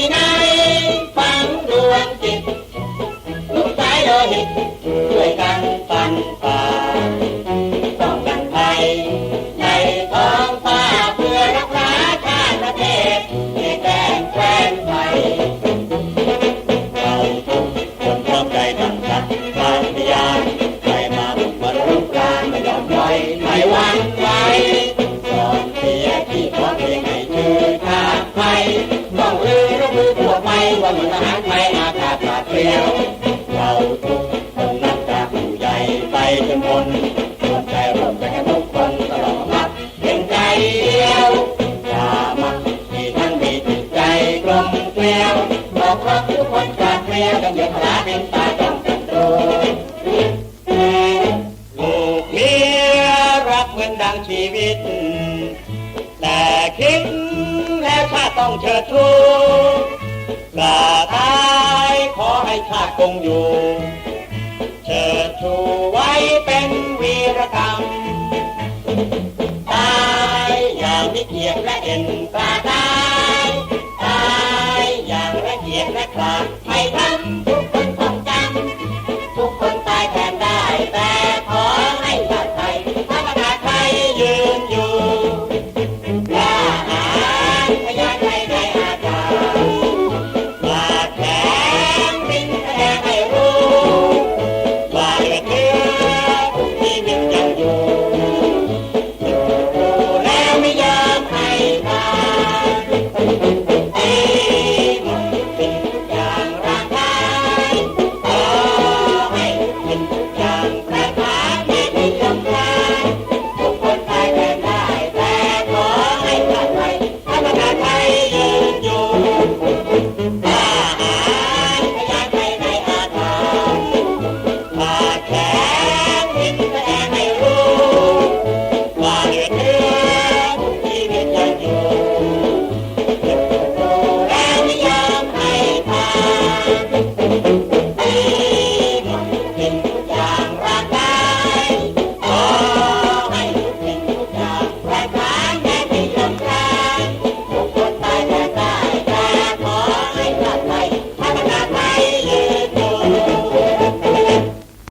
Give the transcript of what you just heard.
ที่ไหนฟังดวงจิตลุกสายโลหิตช่วยกันฟันฝ่าต้องกันไปในท้องฟ้าเพื่อรักษาชาติประเทศที่แกล้แกล้งไปเราทุกคนพร้อมใจทำสัตว์คามพยายาม ทหารไทยอากาศปราดเปรียวเราทุกคนนับจากผู้ใหญ่ไปจนคนร่วมใจร่วมใจกันทุกคนตลอดมาเป็นใจเดียวสามัคคีทั้งมีจิตใจกลมเกลียวบอกรักทุกคนกราบเกลียวต้องยกพลาเป็นตาต้องกันตรูลูกเมียรักเหมือนดังชีวิต แต่คิดแล้วชาติต้องเชิดชู กาตายขอให้ชาติคงอยู่ เชิดชูไว้เป็นวีรกรรมตายอย่างไม่เกียดและเอ็นกระตายตายอย่างละเกียดและคลาดไม่ทำทุ